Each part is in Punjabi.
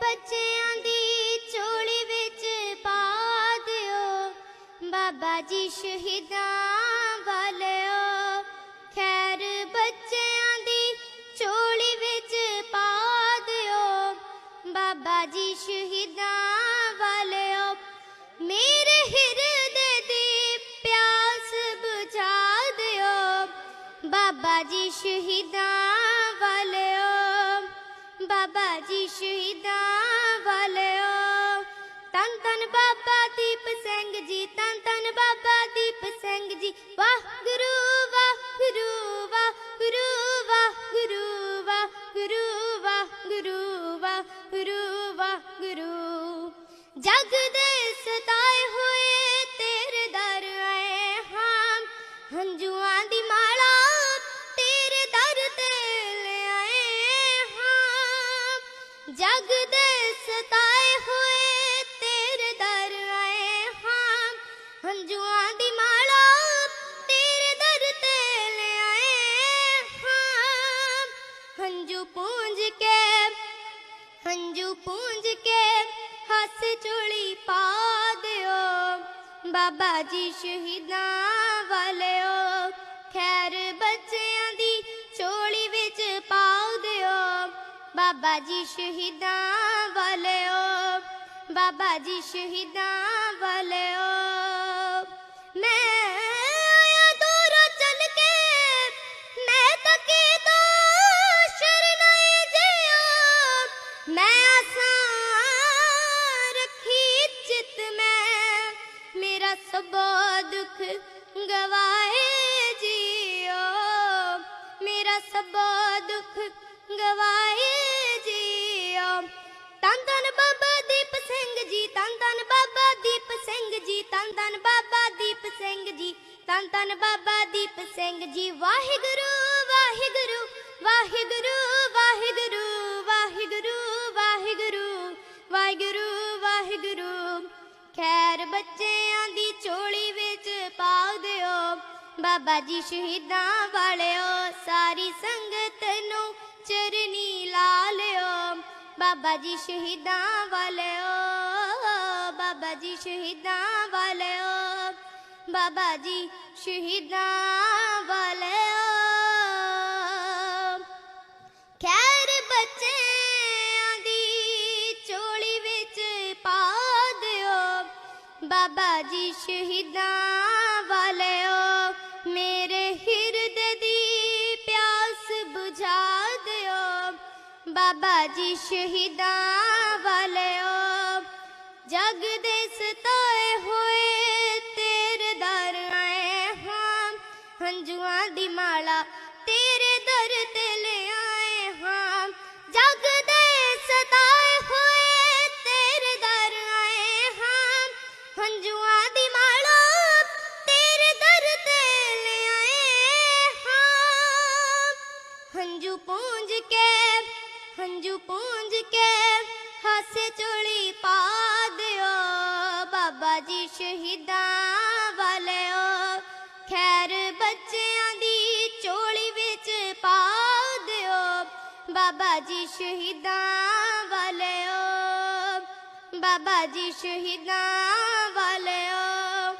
ਬੱਚਿਆਂ ਦੀ ਝੋਲੀ ਵਿੱਚ ਪਾ ਦਿਓ। ਬਾਬਾ ਜੀ ਸ਼ਹੀਦਾਂ ਵਾਲਿਓ, ਖੈਰ ਬੱਚਿਆਂ ਦੀ ਝੋਲੀ ਵਿੱਚ ਪਾ ਦਿਓ। ਬਾਬਾ ਜੀ ਸ਼ਹੀਦਾਂ ਵਾਲਿਓ, ਮੇਰੇ ਹਿਰਦੇ ਦੀ ਪਿਆਸ ਬੁਝਾ ਦਿਓ। ਬਾਬਾ ਜੀ ਸ਼ਹੀਦਾਂ ਵਾਲਿਓ, ਬਾਬਾ ਜੀ ਸ਼ਹੀਦਾਂ ਵਾਹ ਗੁਰੂ ਵਾਹਿਗੁਰੂ ਵਾਹਿਗੁਰੂ ਵਾਹਿਗੁਰੂ ਵਾਹਿਗੁਰੂ ਵਾਹਿਗੁਰੂ। ਵਾਹਿਗੁਰੂ ਵਾਹਿਗੁਰੂ ਵਾਹਿਗੁਰੂ ਜਗ ਦੇ ਸਤਾਏ ਹੋਏ ਤੇਰੇ ਦਰ ਆਏ ਹਾਂ ਹੰਝੂਆਂ ਦੀ ਮਾਲਾ ਤੇਰੇ ਦਰ ਤੇ ਲੈ ਆਏ ਹਾਂ ਜਗ ਦੇ ਸਤਾਏ ਹੰਝੂ ਪੂੰਝ ਕੇ ਹੱਸ ਚੁਲੀ ਪਾ ਦਿਓ। ਬਾਬਾ ਜੀ ਸ਼ਹੀਦਾਂ ਵਾਲਿਓ, ਖੈਰ ਬੱਚਿਆਂ ਦੀ ਚੋਲੀ ਵਿੱਚ ਪਾਉ ਦਿਓ। ਬਾਬਾ ਜੀ ਸ਼ਹੀਦਾਂ ਵਾਲਿਓ, ਬਾਬਾ ਜੀ ਸ਼ਹੀਦਾਂ ਵਾਲਿਓ। ਮੈਂ ਆਸਾਂ ਰੱਖੀ ਚਿਤ ਮੈਂ, ਮੇਰਾ ਸਭੋ ਦੁੱਖ ਗਵਾਏ ਜੀਓ। ਮੇਰਾ ਸਭੋ ਦੁੱਖ ਗਵਾਏ ਜੀਓ। ਤਨ ਤਨ ਬਾਬਾ ਦੀਪ ਸਿੰਘ ਜੀ ਤਨ ਤਨ ਬਾਬਾ ਦੀਪ ਸਿੰਘ ਜੀ ਤਨ ਤਨ ਬਾਬਾ ਦੀਪ ਸਿੰਘ ਜੀ ਤਨ ਤਨ ਬਾਬਾ ਦੀਪ ਸਿੰਘ ਜੀ। ਵਾਹਿਗੁਰੂ ਵਾਹਿਗੁਰੂ ਵਾਹਿਗੁਰੂ। ਬੱਚਿਆਂ ਦੀ ਝੋਲੀ ਵਿੱਚ ਪਾ ਦਿਓ। ਬਾਬਾ ਜੀ ਸ਼ਹੀਦਾਂ ਵਾਲਿਓ, ਸਾਰੀ ਸੰਗਤ ਨੂੰ ਚਰਨੀ ਲਾ ਲਿਓ। ਬਾਬਾ ਜੀ ਸ਼ਹੀਦਾਂ ਵਾਲਿਓ, ਬਾਬਾ ਜੀ ਸ਼ਹੀਦਾਂ ਵਾਲਿਓ, ਬਾਬਾ ਜੀ ਸ਼ਹੀਦਾਂ ਬਾਬਾ ਜੀ ਸ਼ਹੀਦਾਂ ਵਾਲਿਓ, ਮੇਰੇ ਹਿਰਦ ਦੀ ਪਿਆਸ ਬੁਝਾ ਦਿਓ। ਬਾਬਾ ਜੀ ਸ਼ਹੀਦਾਂ ਵਾਲਿਓ, ਜਗ ਪੂੰਜ ਕੇ, ਹੰਝੂ ਪੂੰਜ ਕੇ ਹਾਸੇ ਚੋਲੀ ਪਾ ਦਿਓ। ਬਾਬਾ ਜੀ ਸ਼ਹੀਦਾਂ ਵਾਲਿਓ, ਖੈਰ ਬੱਚਿਆਂ ਦੀ ਚੋਲੀ ਵਿੱਚ ਪਾ ਦਿਓ। ਬਾਬਾ ਜੀ ਸ਼ਹੀਦਾਂ ਵਾਲਿਓ, ਬਾਬਾ ਜੀ ਸ਼ਹੀਦਾਂ ਵਾਲਿਓ,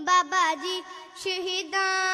ਬਾਬਾ ਜੀ ਸ਼ਹੀਦਾਂ